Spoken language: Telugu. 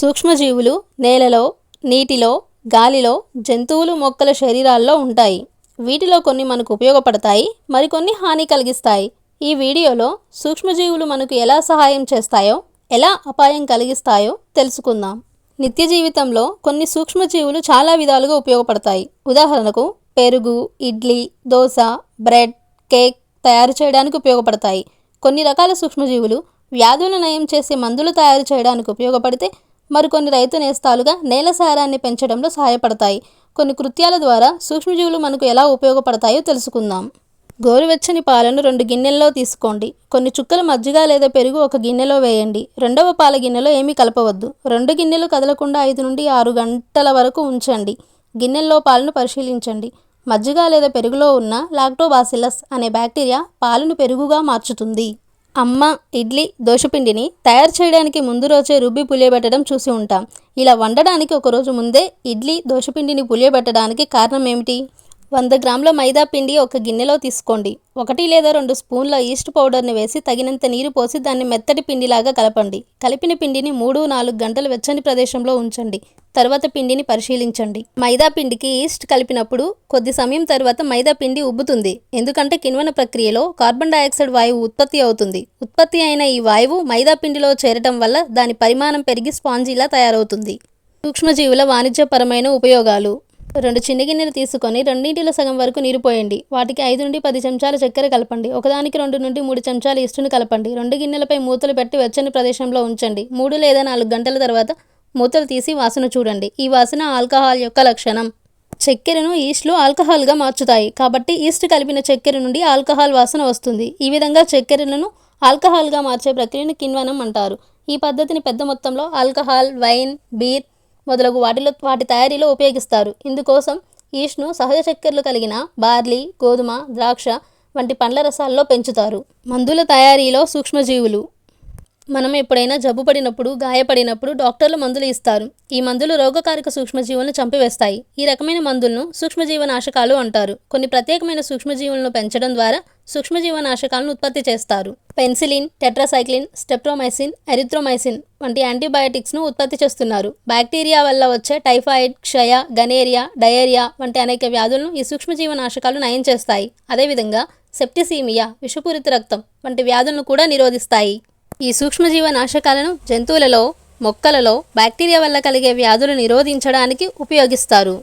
సూక్ష్మజీవులు నేలలో నీటిలో గాలిలో జంతువులు మొక్కల శరీరాల్లో ఉంటాయి. వీటిలో కొన్ని మనకు ఉపయోగపడతాయి మరికొన్ని హాని కలిగిస్తాయి. ఈ వీడియోలో సూక్ష్మజీవులు మనకు ఎలా సహాయం చేస్తాయో ఎలా అపాయం కలిగిస్తాయో తెలుసుకుందాం. నిత్య జీవితంలో కొన్ని సూక్ష్మజీవులు చాలా విధాలుగా ఉపయోగపడతాయి. ఉదాహరణకు పెరుగు ఇడ్లీ దోశ బ్రెడ్ కేక్ తయారు చేయడానికి ఉపయోగపడతాయి. కొన్ని రకాల సూక్ష్మజీవులు వ్యాధుల నయం చేసే మందులు తయారు చేయడానికి ఉపయోగపడితే మరికొన్ని రైతు నేస్తాలుగా నేల సారాన్ని పెంచడంలో సహాయపడతాయి. కొన్ని కృత్యాల ద్వారా సూక్ష్మజీవులు మనకు ఎలా ఉపయోగపడతాయో తెలుసుకుందాం. గోరువెచ్చని పాలను రెండు గిన్నెల్లో తీసుకోండి. కొన్ని చుక్కల మజ్జిగ లేదా పెరుగు ఒక గిన్నెలో వేయండి. రెండవ పాల గిన్నెలో ఏమీ కలపవద్దు. రెండు గిన్నెలు కదలకుండా ఐదు నుండి ఆరు గంటల వరకు ఉంచండి. గిన్నెల్లో పాలను పరిశీలించండి. మజ్జిగ లేదా పెరుగులో ఉన్న లాక్టోబాసిల్లస్ అనే బ్యాక్టీరియా పాలను పెరుగుగా మార్చుతుంది. అమ్మ ఇడ్లీ దోశపిండిని తయారు చేయడానికి ముందు రోజే రుబ్బి పులియబెట్టడం చూసి ఉంటాం. ఇలా వండడానికి ఒక రోజు ముందే ఇడ్లీ దోశపిండిని పులియబెట్టడానికి కారణం ఏమిటి? వంద గ్రాముల మైదా పిండి ఒక గిన్నెలో తీసుకోండి. ఒకటి లేదా రెండు స్పూన్ల ఈస్ట్ పౌడర్ని వేసి తగినంత నీరు పోసి దాన్ని మెత్తటి పిండిలాగా కలపండి. కలిపిన పిండిని మూడు నాలుగు గంటలు వెచ్చని ప్రదేశంలో ఉంచండి. తర్వాత పిండిని పరిశీలించండి. మైదా పిండికి ఈస్ట్ కలిపినప్పుడు కొద్ది సమయం తర్వాత మైదా పిండి ఉబ్బుతుంది. ఎందుకంటే కిణ్వన ప్రక్రియలో కార్బన్ డయాక్సైడ్ వాయువు ఉత్పత్తి అవుతుంది. ఉత్పత్తి అయిన ఈ వాయువు మైదా పిండిలో చేరటం వల్ల దాని పరిమాణం పెరిగి స్పాంజీలా తయారవుతుంది. సూక్ష్మజీవుల వాణిజ్యపరమైన ఉపయోగాలు. రెండు చిన్న గిన్నెలు తీసుకొని రెండింటిలో సగం వరకు నీరు పోయండి. వాటికి ఐదు నుండి పది చెంచాల చక్కెర కలపండి. ఒకదానికి రెండు నుండి మూడు చెంచాల ఇస్టును కలపండి. రెండు గిన్నెలపై మూతలు పెట్టి వెచ్చని ప్రదేశంలో ఉంచండి. మూడు లేదా నాలుగు గంటల తర్వాత మూతలు తీసి వాసన చూడండి. ఈ వాసన ఆల్కహాల్ యొక్క లక్షణం. చక్కెరను ఈస్ట్లు ఆల్కహాల్గా మార్చుతాయి. కాబట్టి ఈస్ట్ కలిపిన చక్కెర నుండి ఆల్కహాల్ వాసన వస్తుంది. ఈ విధంగా చక్కెరలను ఆల్కహాల్గా మార్చే ప్రక్రియను కిణ్వనం అంటారు. ఈ పద్ధతిని పెద్ద మొత్తంలో ఆల్కహాల్ వైన్ బీర్ మొదలగు వాటిలో వాటి తయారీలో ఉపయోగిస్తారు. ఇందుకోసం ఈస్ట్ను సహజ చక్కెరలు కలిగిన బార్లీ గోధుమ ద్రాక్ష వంటి పండ్ల రసాల్లో పెంచుతారు. మందుల తయారీలో సూక్ష్మజీవులు మనం ఎప్పుడైనా జబ్బు పడినప్పుడు గాయపడినప్పుడు డాక్టర్లు మందులు ఇస్తారు. ఈ మందులు రోగకారక సూక్ష్మజీవులను చంపివేస్తాయి. ఈ రకమైన మందులను సూక్ష్మజీవనాశకాలు అంటారు. కొన్ని ప్రత్యేకమైన సూక్ష్మజీవులను పెంచడం ద్వారా సూక్ష్మజీవనాశకాలను ఉత్పత్తి చేస్తారు. పెన్సిలిన్ టెట్రాసైక్లిన్ స్టెప్ట్రోమైసిన్ ఎరిథ్రోమైసిన్ వంటి యాంటీబయాటిక్స్ను ఉత్పత్తి చేస్తున్నారు. బ్యాక్టీరియా వల్ల వచ్చే టైఫాయిడ్ క్షయ గనేరియా డయేరియా వంటి అనేక వ్యాధులను ఈ సూక్ష్మజీవనాశకాలు నయం చేస్తాయి. అదేవిధంగా సెప్టిసీమియా విషపూరిత రక్తం వంటి వ్యాధులను కూడా నిరోధిస్తాయి. ఈ సూక్ష్మజీవ నాశకాలను జంతువులలో మొక్కలలో బ్యాక్టీరియా వల్ల కలిగే వ్యాధులు నిరోధించడానికి ఉపయోగిస్తారు.